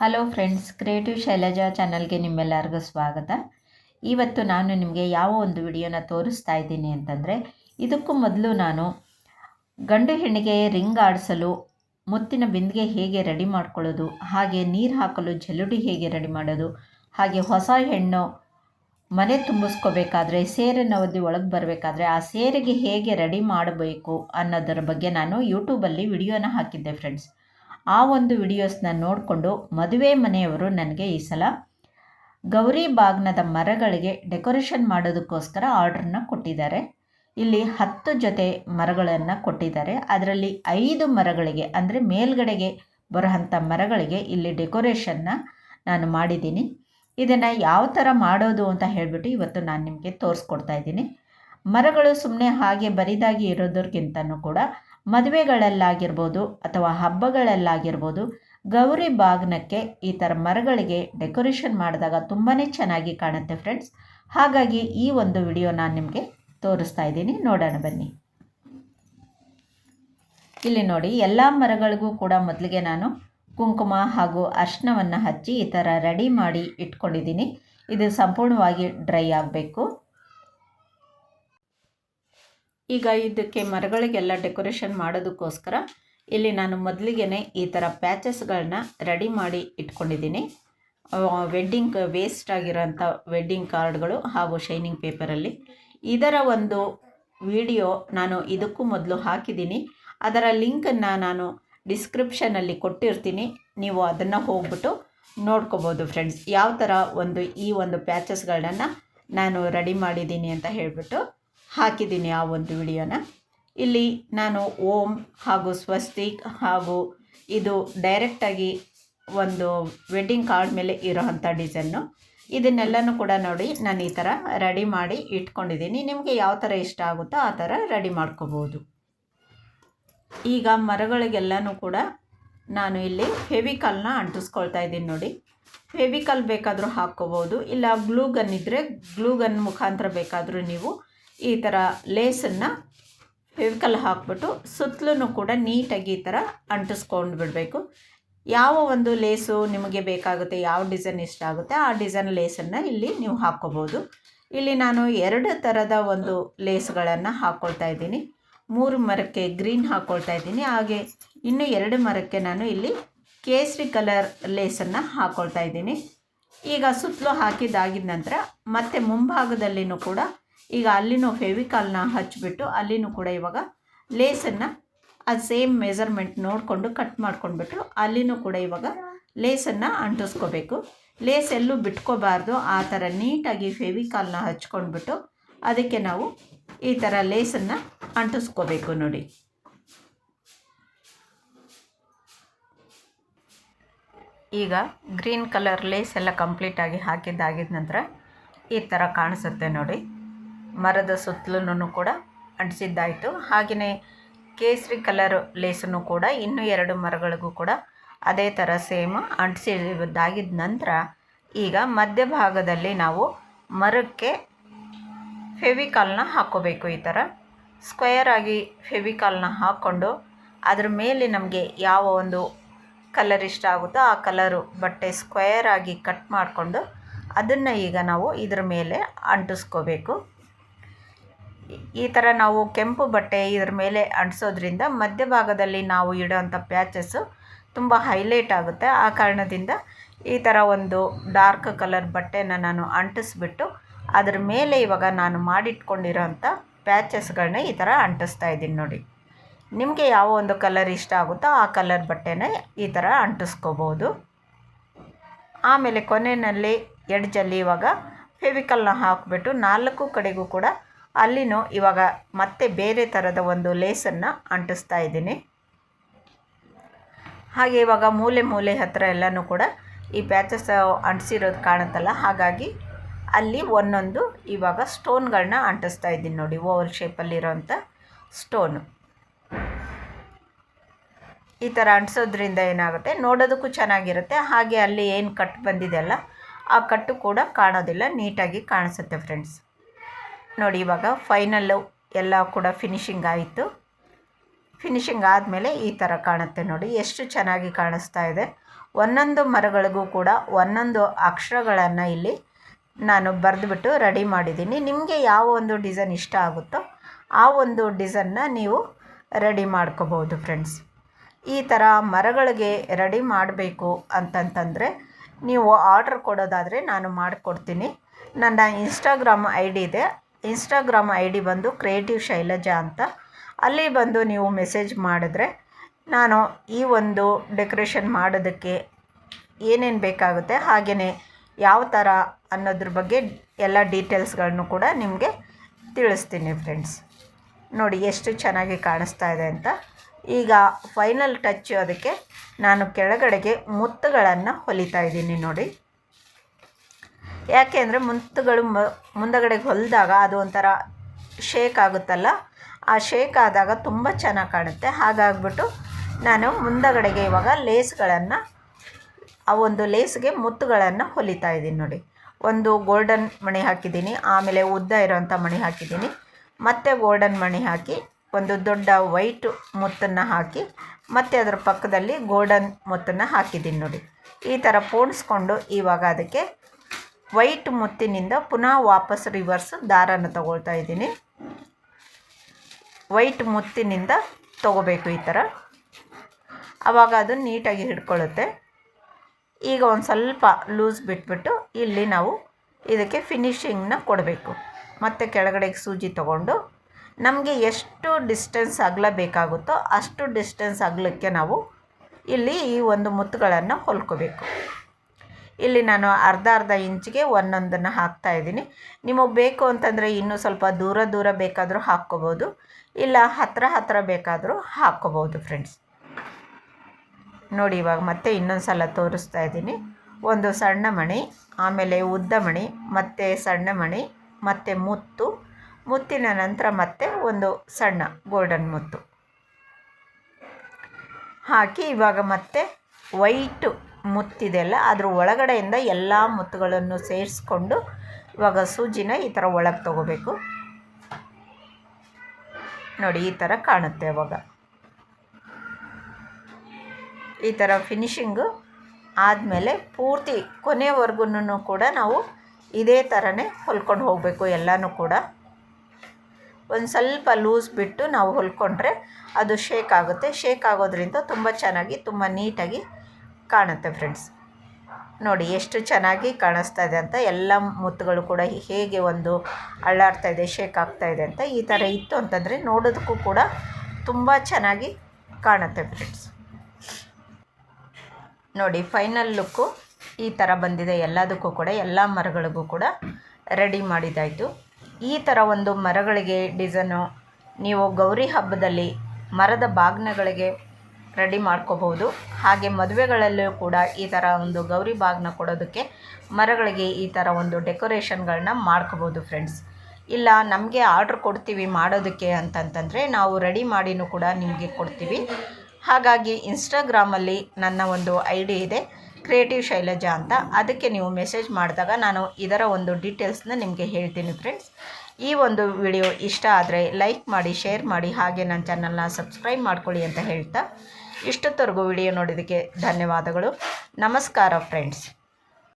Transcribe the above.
Hello friends creative Shailaja ಚಾನಲ್ಗೆ ನಿಮ್ಮೆಲ್ಲರಿಗೂ ಸ್ವಾಗತ. ಇವತ್ತು ನಾನು ನಿಮಗೆ ಯಾವ ಒಂದು ವಿಡಿಯೋನ ತೋರಿಸ್ತಾ ಇದ್ದೀನಿ ಅಂತಂದರೆ, ಇದಕ್ಕೂ ಮೊದಲು ನಾನು ಗಂಡು ಹೆಣ್ಣಿಗೆ ರಿಂಗ್ ಆಡಿಸಲು, ಮುತ್ತಿನ ಬಿಂದಿಗೆ ಹೇಗೆ ರೆಡಿ ಮಾಡ್ಕೊಳ್ಳೋದು, ಹಾಗೆ ನೀರು ಹಾಕಲು ಜಲುಡಿ ಹೇಗೆ ರೆಡಿ ಮಾಡೋದು, ಹಾಗೆ ಹೊಸ ಹೆಣ್ಣು ಮನೆ ತುಂಬಿಸ್ಕೋಬೇಕಾದ್ರೆ ಸೇರನ್ನು ಒದ್ದಿ ಒಳಗೆ ಬರಬೇಕಾದ್ರೆ ಆ ಸೇರಿಗೆ ಹೇಗೆ ರೆಡಿ ಮಾಡಬೇಕು ಅನ್ನೋದರ ಬಗ್ಗೆ ನಾನು ಯೂಟ್ಯೂಬಲ್ಲಿ ವಿಡಿಯೋನ ಹಾಕಿದ್ದೆ ಫ್ರೆಂಡ್ಸ್ ಆ ಒಂದು ವಿಡಿಯೋಸ್ನ ನೋಡಿಕೊಂಡು ಮದುವೆ ಮನೆಯವರು ನನಗೆ ಈ ಸಲ ಗೌರಿ ಬಾಗ್ನದ ಮರಗಳಿಗೆ ಡೆಕೋರೇಷನ್ ಮಾಡೋದಕ್ಕೋಸ್ಕರ ಆರ್ಡ್ರನ್ನ ಕೊಟ್ಟಿದ್ದಾರೆ. ಇಲ್ಲಿ ಹತ್ತು ಜೊತೆ ಮರಗಳನ್ನು ಕೊಟ್ಟಿದ್ದಾರೆ. ಅದರಲ್ಲಿ ಐದು ಮರಗಳಿಗೆ ಅಂದರೆ ಮೇಲ್ಗಡೆಗೆ ಬರೋಂಥ ಮರಗಳಿಗೆ ಇಲ್ಲಿ ಡೆಕೋರೇಷನ್ನ ನಾನು ಮಾಡಿದ್ದೀನಿ. ಇದನ್ನು ಯಾವ ಥರ ಮಾಡೋದು ಅಂತ ಹೇಳಿಬಿಟ್ಟು ಇವತ್ತು ನಾನು ನಿಮಗೆ ತೋರಿಸ್ಕೊಡ್ತಾ ಇದ್ದೀನಿ. ಮರಗಳು ಸುಮ್ಮನೆ ಹಾಗೆ ಬರಿದಾಗಿ ಇರೋದಕ್ಕಿಂತನೂ ಕೂಡ ಮದುವೆಗಳಲ್ಲಾಗಿರ್ಬೋದು ಅಥವಾ ಹಬ್ಬಗಳಲ್ಲಾಗಿರ್ಬೋದು ಗೌರಿ ಬಾಗ್ನಕ್ಕೆ ಈ ಥರ ಮರಗಳಿಗೆ ಡೆಕೋರೇಷನ್ ಮಾಡಿದಾಗ ತುಂಬಾ ಚೆನ್ನಾಗಿ ಕಾಣುತ್ತೆ ಫ್ರೆಂಡ್ಸ್. ಹಾಗಾಗಿ ಈ ಒಂದು ವಿಡಿಯೋ ನಾನು ನಿಮಗೆ ತೋರಿಸ್ತಾ ಇದ್ದೀನಿ. ನೋಡೋಣ ಬನ್ನಿ. ಇಲ್ಲಿ ನೋಡಿ, ಎಲ್ಲ ಮರಗಳಿಗೂ ಕೂಡ ಮೊದಲಿಗೆ ನಾನು ಕುಂಕುಮ ಹಾಗೂ ಅರ್ಶಿನವನ್ನು ಹಚ್ಚಿ ಈ ಥರ ರೆಡಿ ಮಾಡಿ ಇಟ್ಕೊಂಡಿದ್ದೀನಿ. ಇದು ಸಂಪೂರ್ಣವಾಗಿ ಡ್ರೈ ಆಗಬೇಕು. ಈಗ ಇದಕ್ಕೆ ಮರಗಳಿಗೆಲ್ಲ ಡೆಕೋರೇಷನ್ ಮಾಡೋದಕ್ಕೋಸ್ಕರ ಇಲ್ಲಿ ನಾನು ಮೊದಲಿಗೆ ಈ ಥರ ಪ್ಯಾಚಸ್ಗಳನ್ನ ರೆಡಿ ಮಾಡಿ ಇಟ್ಕೊಂಡಿದ್ದೀನಿ. ವೆಡ್ಡಿಂಗ್, ವೇಸ್ಟ್ ಆಗಿರೋಂಥ ವೆಡ್ಡಿಂಗ್ ಕಾರ್ಡ್ಗಳು ಹಾಗೂ ಶೈನಿಂಗ್ ಪೇಪರಲ್ಲಿ. ಇದರ ಒಂದು ವಿಡಿಯೋ ನಾನು ಇದಕ್ಕೂ ಮೊದಲು ಹಾಕಿದ್ದೀನಿ. ಅದರ ಲಿಂಕನ್ನು ನಾನು ಡಿಸ್ಕ್ರಿಪ್ಷನಲ್ಲಿ ಕೊಟ್ಟಿರ್ತೀನಿ. ನೀವು ಅದನ್ನು ಹೋಗ್ಬಿಟ್ಟು ನೋಡ್ಕೋಬೋದು ಫ್ರೆಂಡ್ಸ್ ಯಾವ ಥರ ಒಂದು ಈ ಒಂದು ಪ್ಯಾಚಸ್ಗಳನ್ನು ನಾನು ರೆಡಿ ಮಾಡಿದ್ದೀನಿ ಅಂತ ಹೇಳಿಬಿಟ್ಟು ಹಾಕಿದ್ದೀನಿ ಆ ಒಂದು ವಿಡಿಯೋನ. ಇಲ್ಲಿ ನಾನು ಓಂ ಹಾಗೂ ಸ್ವಸ್ತಿಕ್ ಹಾಗೂ ಇದು ಡೈರೆಕ್ಟಾಗಿ ಒಂದು ವೆಡ್ಡಿಂಗ್ ಕಾರ್ಡ್ ಮೇಲೆ ಇರೋವಂಥ ಡಿಸೈನ್ನು ಇದನ್ನೆಲ್ಲನೂ ಕೂಡ ನೋಡಿ ನಾನು ಈ ಥರ ರೆಡಿ ಮಾಡಿ ಇಟ್ಕೊಂಡಿದ್ದೀನಿ. ನಿಮಗೆ ಯಾವ ಥರ ಇಷ್ಟ ಆಗುತ್ತೋ ಆ ಥರ ರೆಡಿ ಮಾಡ್ಕೋಬೋದು. ಈಗ ಮರಗಳಿಗೆಲ್ಲನೂ ಕೂಡ ನಾನು ಇಲ್ಲಿ ಫೆವಿಕಲ್ನ ಅಂಟಿಸ್ಕೊಳ್ತಾ ಇದ್ದೀನಿ ನೋಡಿ. ಫೆವಿಕಲ್ ಬೇಕಾದರೂ ಹಾಕ್ಕೋಬೋದು, ಇಲ್ಲ ಗ್ಲೂ ಗನ್ ಇದ್ದರೆ ಗ್ಲೂ ಗನ್ ಮುಖಾಂತರ ಬೇಕಾದರೂ ನೀವು ಈ ಥರ ಲೇಸನ್ನು ಫೆವಿಕಲ್ ಹಾಕ್ಬಿಟ್ಟು ಸುತ್ತಲೂ ಕೂಡ ನೀಟಾಗಿ ಈ ಥರ ಅಂಟಿಸ್ಕೊಂಡು ಬಿಡಬೇಕು. ಯಾವ ಒಂದು ಲೇಸು ನಿಮಗೆ ಬೇಕಾಗುತ್ತೆ, ಯಾವ ಡಿಸೈನ್ ಇಷ್ಟ ಆಗುತ್ತೆ, ಆ ಡಿಸೈನ್ ಲೇಸನ್ನು ಇಲ್ಲಿ ನೀವು ಹಾಕ್ಕೋಬೋದು. ಇಲ್ಲಿ ನಾನು ಎರಡು ಥರದ ಒಂದು ಲೇಸ್ಗಳನ್ನು ಹಾಕ್ಕೊಳ್ತಾ ಇದ್ದೀನಿ. ಮೂರು ಮರಕ್ಕೆ ಗ್ರೀನ್ ಹಾಕ್ಕೊಳ್ತಾ ಇದ್ದೀನಿ. ಹಾಗೆ ಇನ್ನು ಎರಡು ಮರಕ್ಕೆ ನಾನು ಇಲ್ಲಿ ಕೇಸರಿ ಕಲರ್ ಲೇಸನ್ನು ಹಾಕ್ಕೊಳ್ತಾ ಇದ್ದೀನಿ. ಈಗ ಸುತ್ತಲೂ ಹಾಕಿದ್ದಾಗಿದ ನಂತರ ಮತ್ತೆ ಮುಂಭಾಗದಲ್ಲಿನೂ ಕೂಡ ಈಗ ಅಲ್ಲಿನೂ ಫೆವಿಕಾಲ್ನ ಹಚ್ಚಿಬಿಟ್ಟು ಅಲ್ಲಿನೂ ಕೂಡ ಇವಾಗ ಲೇಸನ್ನು ಅದು ಸೇಮ್ ಮೆಜರ್ಮೆಂಟ್ ನೋಡಿಕೊಂಡು ಕಟ್ ಮಾಡ್ಕೊಂಡ್ಬಿಟ್ಟು ಅಲ್ಲಿನೂ ಕೂಡ ಇವಾಗ ಲೇಸನ್ನು ಅಂಟಿಸ್ಕೋಬೇಕು. ಲೇಸ್ ಎಲ್ಲೂ ಬಿಟ್ಕೋಬಾರ್ದು. ಆ ಥರ ನೀಟಾಗಿ ಫೆವಿಕಾಲ್ನ ಹಚ್ಕೊಂಡ್ಬಿಟ್ಟು ಅದಕ್ಕೆ ನಾವು ಈ ಥರ ಲೇಸನ್ನು ಅಂಟಿಸ್ಕೋಬೇಕು ನೋಡಿ. ಈಗ ಗ್ರೀನ್ ಕಲರ್ ಲೇಸ್ ಎಲ್ಲ ಕಂಪ್ಲೀಟಾಗಿ ಹಾಕಿದ್ದಾಗಿದ ನಂತರ ಈ ಥರ ಕಾಣಿಸುತ್ತೆ ನೋಡಿ. ಮರದ ಸುತ್ತಲೂ ಕೂಡ ಅಂಟಿಸಿದ್ದಾಯಿತು. ಹಾಗೆಯೇ ಕೇಸರಿ ಕಲರ್ ಲೇಸನ್ನು ಕೂಡ ಇನ್ನೂ ಎರಡು ಮರಗಳಿಗೂ ಕೂಡ ಅದೇ ಥರ ಸೇಮ್ ಅಂಟಿಸಿದ್ದಾಗಿದ ನಂತರ ಈಗ ಮಧ್ಯಭಾಗದಲ್ಲಿ ನಾವು ಮರಕ್ಕೆ ಫೆವಿಕಾಲ್ನ ಹಾಕ್ಕೋಬೇಕು ಈ ಥರ ಸ್ಕ್ವಯರ್ ಆಗಿ ಫೆವಿಕಾಲ್ನ ಹಾಕ್ಕೊಂಡು ಅದ್ರ ಮೇಲೆ ನಮಗೆ ಯಾವ ಒಂದು ಕಲರ್ ಇಷ್ಟ ಆಗುತ್ತೋ ಆ ಕಲರು ಬಟ್ಟೆ ಸ್ಕ್ವಯರ್ ಆಗಿ ಕಟ್ ಮಾಡಿಕೊಂಡು ಅದನ್ನು ಈಗ ನಾವು ಇದ್ರ ಮೇಲೆ ಅಂಟಿಸ್ಕೋಬೇಕು. ಈ ಥರ ನಾವು ಕೆಂಪು ಬಟ್ಟೆ ಇದ್ರ ಮೇಲೆ ಅಂಟಿಸೋದ್ರಿಂದ ಮಧ್ಯಭಾಗದಲ್ಲಿ ನಾವು ಇಡೋಂಥ ಪ್ಯಾಚಸ್ಸು ತುಂಬ ಹೈಲೈಟ್ ಆಗುತ್ತೆ. ಆ ಕಾರಣದಿಂದ ಈ ಥರ ಒಂದು ಡಾರ್ಕ್ ಕಲರ್ ಬಟ್ಟೆನ ನಾನು ಅಂಟಿಸ್ಬಿಟ್ಟು ಅದ್ರ ಮೇಲೆ ಇವಾಗ ನಾನು ಮಾಡಿಟ್ಕೊಂಡಿರೋಂಥ ಪ್ಯಾಚಸ್ಗಳನ್ನ ಈ ಥರ ಅಂಟಿಸ್ತಾ ಇದ್ದೀನಿ ನೋಡಿ. ನಿಮಗೆ ಯಾವ ಒಂದು ಕಲರ್ ಇಷ್ಟ ಆಗುತ್ತೋ ಆ ಕಲರ್ ಬಟ್ಟೆನ ಈ ಥರ ಅಂಟಿಸ್ಕೋಬೋದು. ಆಮೇಲೆ ಕೊನೆಯಲ್ಲಿ ಎಡ್ಜಲ್ಲಿ ಇವಾಗ ಫೆವಿಕಲ್ನ ಹಾಕಿಬಿಟ್ಟು ನಾಲ್ಕು ಕಡೆಗೂ ಕೂಡ ಅಲ್ಲಿನೂ ಇವಾಗ ಮತ್ತೆ ಬೇರೆ ಥರದ ಒಂದು ಲೇಸನ್ನು ಅಂಟಿಸ್ತಾ ಇದ್ದೀನಿ. ಹಾಗೆ ಇವಾಗ ಮೂಲೆ ಮೂಲೆ ಹತ್ತಿರ ಎಲ್ಲನೂ ಕೂಡ ಈ ಪ್ಯಾಚಸ್ ಅಂಟಿಸಿರೋದು ಕಾಣುತ್ತಲ್ಲ, ಹಾಗಾಗಿ ಅಲ್ಲಿ ಒಂದೊಂದು ಇವಾಗ ಸ್ಟೋನ್ಗಳನ್ನ ಅಂಟಿಸ್ತಾ ಇದ್ದೀನಿ ನೋಡಿ, ಓವಲ್ ಶೇಪಲ್ಲಿರೋಂಥ ಸ್ಟೋನು. ಈ ಥರ ಅಂಟಿಸೋದ್ರಿಂದ ಏನಾಗುತ್ತೆ, ನೋಡೋದಕ್ಕೂ ಚೆನ್ನಾಗಿರುತ್ತೆ, ಹಾಗೆ ಅಲ್ಲಿ ಏನು ಕಟ್ ಬಂದಿದೆಯಲ್ಲ, ಆ ಕಟ್ಟು ಕೂಡ ಕಾಣೋದಿಲ್ಲ, ನೀಟಾಗಿ ಕಾಣಿಸುತ್ತೆ ಫ್ರೆಂಡ್ಸ್. ನೋಡಿ, ಇವಾಗ ಫೈನಲ್ಲು ಎಲ್ಲ ಕೂಡ ಫಿನಿಶಿಂಗ್ ಆಯಿತು. ಫಿನಿಶಿಂಗ್ ಆದಮೇಲೆ ಈ ಥರ ಕಾಣುತ್ತೆ ನೋಡಿ, ಎಷ್ಟು ಚೆನ್ನಾಗಿ ಕಾಣಿಸ್ತಾ ಇದೆ. ಒಂದೊಂದು ಮರಗಳಿಗೂ ಕೂಡ ಒಂದೊಂದು ಅಕ್ಷರಗಳನ್ನು ಇಲ್ಲಿ ನಾನು ಬರೆದುಬಿಟ್ಟು ರೆಡಿ ಮಾಡಿದ್ದೀನಿ. ನಿಮಗೆ ಯಾವ ಒಂದು ಡಿಸೈನ್ ಇಷ್ಟ ಆಗುತ್ತೋ ಆ ಒಂದು ಡಿಸೈನ್ನ ನೀವು ರೆಡಿ ಮಾಡ್ಕೋಬೋದು ಫ್ರೆಂಡ್ಸ್. ಈ ಥರ ಮರಗಳಿಗೆ ರೆಡಿ ಮಾಡಬೇಕು ಅಂತಂತಂದರೆ ನೀವು ಆರ್ಡ್ರ್ ಕೊಡೋದಾದರೆ ನಾನು ಮಾಡಿಕೊಡ್ತೀನಿ. ನನ್ನ ಇನ್ಸ್ಟಾಗ್ರಾಮ್ ಐ ಡಿ ಇದೆ. ಇನ್ಸ್ಟಾಗ್ರಾಮ್ ಐ ಡಿ ಬಂದು ಕ್ರಿಯೇಟಿವ್ ಶೈಲಜಾ ಅಂತ. ಅಲ್ಲಿ ಬಂದು ನೀವು ಮೆಸೇಜ್ ಮಾಡಿದ್ರೆ ನಾನು ಈ ಒಂದು ಡೆಕೋರೇಷನ್ ಮಾಡೋದಕ್ಕೆ ಏನೇನು ಬೇಕಾಗುತ್ತೆ ಹಾಗೆಯೇ ಯಾವ ಥರ ಅನ್ನೋದ್ರ ಬಗ್ಗೆ ಎಲ್ಲ ಡೀಟೇಲ್ಸ್ಗಳನ್ನು ಕೂಡ ನಿಮಗೆ ತಿಳಿಸ್ತೀನಿ ಫ್ರೆಂಡ್ಸ್ ನೋಡಿ ಎಷ್ಟು ಚೆನ್ನಾಗಿ ಕಾಣಿಸ್ತಾ ಇದೆ ಅಂತ. ಈಗ ಫೈನಲ್ ಟಚ್ ಅದಕ್ಕೆ ನಾನು ಕೆಳಗಡೆಗೆ ಮುತ್ತುಗಳನ್ನು ಹೊಲಿತಾ ಇದ್ದೀನಿ ನೋಡಿ. ಯಾಕೆ ಅಂದರೆ ಮುತ್ತುಗಳು ಮುಂದಗಡೆಗೆ ಹೊಲಿದಾಗ ಅದು ಒಂಥರ ಶೇಕ್ ಆಗುತ್ತಲ್ಲ, ಆ ಶೇಕ್ ಆದಾಗ ತುಂಬ ಚೆನ್ನಾಗಿ ಕಾಣುತ್ತೆ. ಹಾಗಾಗ್ಬಿಟ್ಟು ನಾನು ಮುಂದಗಡೆಗೆ ಇವಾಗ ಲೇಸ್ಗಳನ್ನು ಆ ಒಂದು ಲೇಸ್ಗೆ ಮುತ್ತುಗಳನ್ನು ಹೊಲಿತಾ ಇದ್ದೀನಿ ನೋಡಿ. ಒಂದು ಗೋಲ್ಡನ್ ಮಣಿ ಹಾಕಿದ್ದೀನಿ, ಆಮೇಲೆ ಉದ್ದ ಇರೋವಂಥ ಮಣಿ ಹಾಕಿದ್ದೀನಿ. ಮತ್ತೆ ಗೋಲ್ಡನ್ ಮಣಿ ಹಾಕಿ, ಒಂದು ದೊಡ್ಡ ವೈಟ್ ಮುತ್ತನ್ನು ಹಾಕಿ, ಮತ್ತು ಅದರ ಪಕ್ಕದಲ್ಲಿ ಗೋಲ್ಡನ್ ಮುತ್ತನ್ನು ಹಾಕಿದ್ದೀನಿ ನೋಡಿ. ಈ ಥರ ಪೋಣಿಸ್ಕೊಂಡು ಇವಾಗ ಅದಕ್ಕೆ ವೈಟ್ ಮುತ್ತಿನಿಂದ ಪುನಃ ವಾಪಸ್ ರಿವರ್ಸ್ ದಾರನ ತಗೊಳ್ತಾ ಇದ್ದೀನಿ. ವೈಟ್ ಮುತ್ತಿನಿಂದ ತಗೋಬೇಕು ಈ ಥರ. ಆವಾಗ ಅದು ನೀಟಾಗಿ ಹಿಡ್ಕೊಳ್ಳುತ್ತೆ. ಈಗ ಒಂದು ಸ್ವಲ್ಪ ಲೂಸ್ ಬಿಟ್ಬಿಟ್ಟು ಇಲ್ಲಿ ನಾವು ಇದಕ್ಕೆ ಫಿನಿಷಿಂಗ್ನ ಕೊಡಬೇಕು. ಮತ್ತು ಕೆಳಗಡೆಗೆ ಸೂಜಿ ತಗೊಂಡು ನಮಗೆ ಎಷ್ಟು ಡಿಸ್ಟೆನ್ಸ್ ಅಗಲ ಬೇಕಾಗುತ್ತೋ ಅಷ್ಟು ಡಿಸ್ಟೆನ್ಸ್ ಅಗಲಕ್ಕೆ ನಾವು ಇಲ್ಲಿ ಈ ಒಂದು ಮುತ್ತುಗಳನ್ನು ಹೊಲ್ಕೋಬೇಕು. ಇಲ್ಲಿ ನಾನು ಅರ್ಧ ಅರ್ಧ ಇಂಚಿಗೆ ಒಂದೊಂದನ್ನು ಹಾಕ್ತಾ ಇದ್ದೀನಿ. ನಿಮಗೆ ಬೇಕು ಅಂತಂದರೆ ಇನ್ನೂ ಸ್ವಲ್ಪ ದೂರ ದೂರ ಬೇಕಾದರೂ ಹಾಕ್ಕೋಬೋದು. ಇಲ್ಲ ಹತ್ತಿರ ಹತ್ತಿರ ಬೇಕಾದರೂ ಹಾಕ್ಕೋಬೋದು ಫ್ರೆಂಡ್ಸ್ ನೋಡಿ, ಇವಾಗ ಮತ್ತೆ ಇನ್ನೊಂದು ಸಲ ತೋರಿಸ್ತಾ ಇದ್ದೀನಿ. ಒಂದು ಸಣ್ಣ ಮಣಿ, ಆಮೇಲೆ ಉದ್ದ ಮಣಿ, ಮತ್ತು ಸಣ್ಣ ಮಣಿ, ಮತ್ತು ಮುತ್ತು. ಮುತ್ತಿನ ನಂತರ ಮತ್ತೆ ಒಂದು ಸಣ್ಣ ಗೋಲ್ಡನ್ ಮುತ್ತು. ಹಾಕಿ ಇವಾಗ ಮತ್ತೆ ವೈಟು ಮುತ್ತಿದೆಯಲ್ಲ ಅದ್ರ ಒಳಗಡೆಯಿಂದ ಎಲ್ಲ ಮುತ್ತುಗಳನ್ನು ಸೇರಿಸ್ಕೊಂಡು ಇವಾಗ ಸೂಜಿನ ಈ ಥರ ಒಳಗೆ ತಗೋಬೇಕು. ನೋಡಿ, ಈ ಥರ ಕಾಣುತ್ತೆ ಅವಾಗ. ಈ ಥರ ಫಿನಿಶಿಂಗು ಆದಮೇಲೆ ಪೂರ್ತಿ ಕೊನೆವರೆಗೂ ಕೂಡ ನಾವು ಇದೇ ಥರನೇ ಹೊಲ್ಕೊಂಡು ಹೋಗಬೇಕು ಎಲ್ಲನೂ ಕೂಡ. ಒಂದು ಸ್ವಲ್ಪ ಲೂಸ್ ಬಿಟ್ಟು ನಾವು ಹೊಲ್ಕೊಂಡ್ರೆ ಅದು ಶೇಕ್ ಆಗುತ್ತೆ. ಶೇಕ್ ಆಗೋದ್ರಿಂದ ತುಂಬ ಚೆನ್ನಾಗಿ, ತುಂಬ ನೀಟಾಗಿ ಕಾಣುತ್ತೆ ಫ್ರೆಂಡ್ಸ್ ನೋಡಿ ಎಷ್ಟು ಚೆನ್ನಾಗಿ ಕಾಣಿಸ್ತಾ ಇದೆ ಅಂತ ಎಲ್ಲ ಮುತ್ತುಗಳು ಕೂಡ ಹೇಗೆ ಒಂದು ಅಳ್ಳಾಡ್ತಾ ಇದೆ ಶೇಕ್ ಆಗ್ತಾ ಇದೆ ಅಂತ ಈ ಥರ ಇತ್ತು ಅಂತಂದರೆ ನೋಡೋದಕ್ಕೂ ಕೂಡ ತುಂಬ ಚೆನ್ನಾಗಿ ಕಾಣುತ್ತೆ ಫ್ರೆಂಡ್ಸ್ ನೋಡಿ ಫೈನಲ್ ಲುಕ್ಕು ಈ ಥರ ಬಂದಿದೆ. ಎಲ್ಲದಕ್ಕೂ ಕೂಡ, ಎಲ್ಲ ಮರಗಳಿಗೂ ಕೂಡ ರೆಡಿ ಮಾಡಿದಾಯಿತು. ಈ ಥರ ಒಂದು ಮರಗಳಿಗೆ ಡಿಸೈನು ನೀವು ಗೌರಿ ಹಬ್ಬದಲ್ಲಿ ಮರದ ಬಾಗ್ನಗಳಿಗೆ ರೆಡಿ ಮಾಡ್ಕೋಬಹುದು. ಹಾಗೆ ಮದುವೆಗಳಲ್ಲೂ ಕೂಡ ಈ ಥರ ಒಂದು ಗೌರಿ ಬಾಗ್ನ ಕೊಡೋದಕ್ಕೆ ಮರಗಳಿಗೆ ಈ ಥರ ಒಂದು ಡೆಕೋರೇಷನ್ಗಳನ್ನ ಮಾಡ್ಕೋಬೋದು ಫ್ರೆಂಡ್ಸ್ ಇಲ್ಲ, ನಮಗೆ ಆರ್ಡ್ರ್ ಕೊಡ್ತೀವಿ ಮಾಡೋದಕ್ಕೆ ಅಂತಂತಂದರೆ ನಾವು ರೆಡಿ ಮಾಡಿನೂ ಕೂಡ ನಿಮಗೆ ಕೊಡ್ತೀವಿ. ಹಾಗಾಗಿ ಇನ್ಸ್ಟಾಗ್ರಾಮಲ್ಲಿ ನನ್ನ ಒಂದು ಐ ಡಿ ಇದೆ ಕ್ರಿಯೇಟಿವ್ ಶೈಲಜಾ ಅಂತ. ಅದಕ್ಕೆ ನೀವು ಮೆಸೇಜ್ ಮಾಡಿದಾಗ ನಾನು ಇದರ ಒಂದು ಡೀಟೇಲ್ಸ್ನ ನಿಮಗೆ ಹೇಳ್ತೀನಿ ಫ್ರೆಂಡ್ಸ್ ಈ ಒಂದು ವಿಡಿಯೋ ಇಷ್ಟ ಆದರೆ ಲೈಕ್ ಮಾಡಿ ಶೇರ್ ಮಾಡಿ, ಹಾಗೆ ನನ್ನ ಚಾನಲ್ನ ಸಬ್ಸ್ಕ್ರೈಬ್ ಮಾಡ್ಕೊಳ್ಳಿ ಅಂತ ಹೇಳ್ತಾ ಇಷ್ಟೊತ್ತವರೆಗೂ ವಿಡಿಯೋ ನೋಡಿದ್ದಕ್ಕೆ ಧನ್ಯವಾದಗಳು. ನಮಸ್ಕಾರ ಫ್ರೆಂಡ್ಸ್